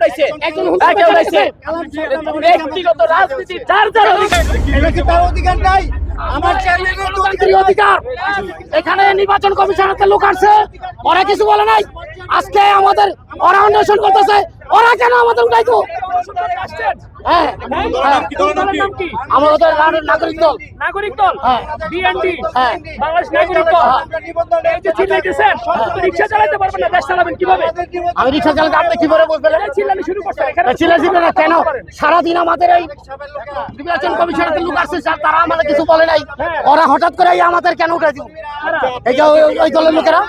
উঠাইছে? কে উঠাইছে। ব্যক্তিগত রাজনীতি যার যার অধিকার। নাই। আমার অধিকার এখানে নির্বাচন কমিশনের লোক আসছে ওরা কিছু বলে নাই। আজকে আমাদের ওরা অন্বেষণ করতেছে। ওরা কেন আমাদের উঠাইতো। আমাদের নাগরিক দল। নাগরিক দল? হ্যাঁ। বিএনপি হ্যাঁ। বাংলাদেশ নাগরিক দল? এই যে চিল্লাইতেছেন রিক্সা চালাতে পারবেন না দেশ চালাবেন কীভাবে? আমি রিক্সা চালাতে আপনি কি করে চিল্লানি শুরু করছেন না কেন? সারাদিন আমাদের এই নির্বাচন কমিশনের লোক আসছে স্যার তারা আমাদের কিছু বলে নাই। ওরা হঠাৎ করে আমাদের কেন উঠে দিব এই যে ওই- দলের লোকেরা?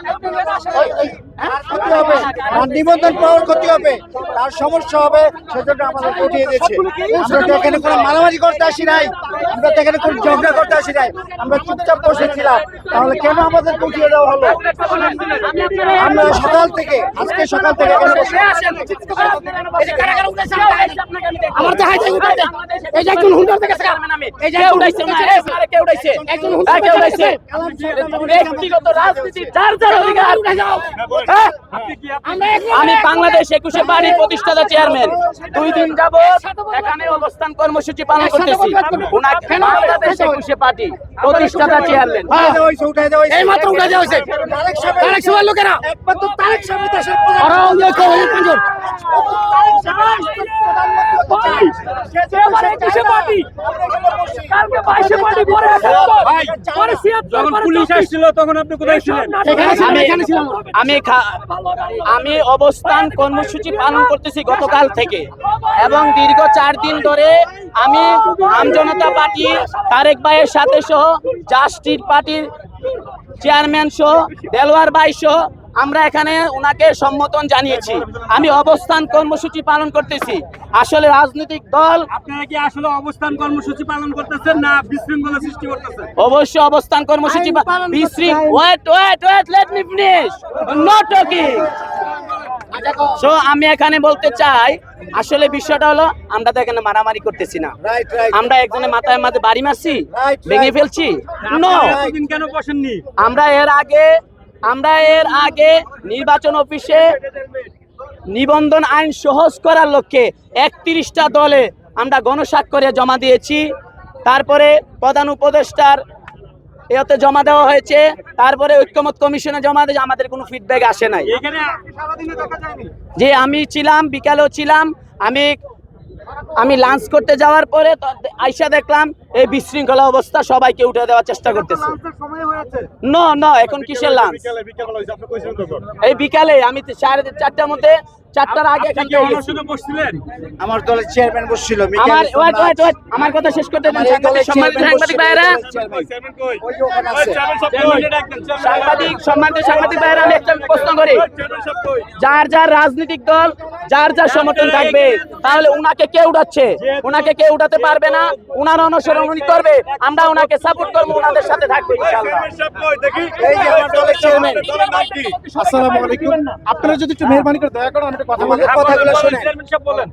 হ্যাঁ? নিবন্ধন পাওয়ার ক্ষতি হবে। তার সমস্যা হবে সেজন্য আমাদের উঠিয়ে দিয়েছে। আমরা তো এখানে কোনো মারামারি করতে আসি নাই। আমরা তো এখানে কোনো ঝগড়া করতে আসি নাই। আমরা চুপচাপ বসেছিলাম। তাহলে কেন আমাদের উঠিয়ে দেওয়া হলো? আমরা সকাল থেকে আজকে সকাল থেকে আমার তো যায় উঠাইতে এই যে একজন হুন্ডার থেকে এই যে উঠাইছে কে উঠাইছে একজন হুন্ডার কে উঠাইছে ব্যক্তিগত রাজনীতি যার যার অধিকার হ্যাঁ? আমি বাংলাদেশ একুশে বাড়ির প্রতিষ্ঠাতা চেয়ারম্যান। দুই দিন যাব এখানে অবস্থান কর্মসূচি পালন করতেছি। বাংলাদেশ একুশে পার্টি প্রতিষ্ঠাতা চেয়ারম্যান। এই মাত্র উঠে যাওয়া হয়েছে তারেক সাহেবের- লোকেরা। একমাত্র তারেক দেশের আমি অবস্থান কর্মসূচি পালন করতেছি গতকাল থেকে। এবং দীর্ঘ চার দিন ধরে আমি আমজনতা পার্টি, তারেক ভাইয়ের সাথে সহ জাস্টিস পার্টির চেয়ারম্যান সহ, দেলোয়ার ভাই সহ আমরা এখানে ওনাকে সম্মতন জানিয়েছি। আমি অবস্থান কর্মসূচি পালন করতেছি। আসলে রাজনৈতিক দল আপনারা কি আসলে অবস্থান কর্মসূচি পালন করতেছেন না বিশৃঙ্খলা সৃষ্টি করতেছেন? অবশ্যই অবস্থান কর্মসূচি হয়। Wait wait wait let me finish not talking so আমি এখানে বলতে চাই আসলে বিষয়টা হলো আমরা তো এখানে মারামারি করতেছি না। রাইট রাইট আমরা একজনের মাথায় মাঝে বাড়ি মারছি ভেঙে ফেলছি? নো কেন বসেননি? আমরা এর আগে আমরা এর আগে নির্বাচন অফিসে নিবন্ধন আইন সহজ করার লক্ষ্যে একত্রিশটা দলে আমরা গণস্বাক্ষরে জমা দিয়েছি। তারপরে প্রধান উপদেষ্টার এতে জমা দেওয়া হয়েছে। তারপরে ঐক্যমত কমিশনে জমা দিয়ে আমাদের কোনো ফিডব্যাক আসে নাই। যে আমি ছিলাম বিকালেও ছিলাম আমি আমি লাঞ্চ করতে যাওয়ার পরে আইসা দেখলাম এই বিশৃঙ্খলা অবস্থা সবাইকে উঠে দেওয়ার চেষ্টা করতেছে। সময় হয়েছে। নো নো এখন কিসের লাঞ্চ এই বিকালে আমি সাড়ে চারটার মধ্যে চারটার আগে এখান আমার দলের চেয়ারম্যান বসছিল আমার ওয়েট ওয়েট ওয়েট আমার কথা শেষ করতে দেন সাংবাদিক সম্মানিত সাংবাদিক ভাইয়েরা। সাংবাদিক সম্মানিত সাংবাদিক ভাইয়েরা আমি একটা প্রশ্ন করি। যার যার রাজনৈতিক দল যার যার সমর্থন থাকবে তাহলে উনাকে কে উঠাচ্ছে উনাকে কে উঠাতে পারবে না? উনার অনুসরণ উনি করবে। আমরা উনাকে সাপোর্ট করব উনাদের সাথে থাকবে ইনশাআল্লাহ। এই যে আমার দলের চেয়ারম্যান আসসালামু আলাইকুম। আপনারা যদি একটু মেহরবানি করে দয়া করে আমি কথা বলি কথাগুলো শুনে। বলেন।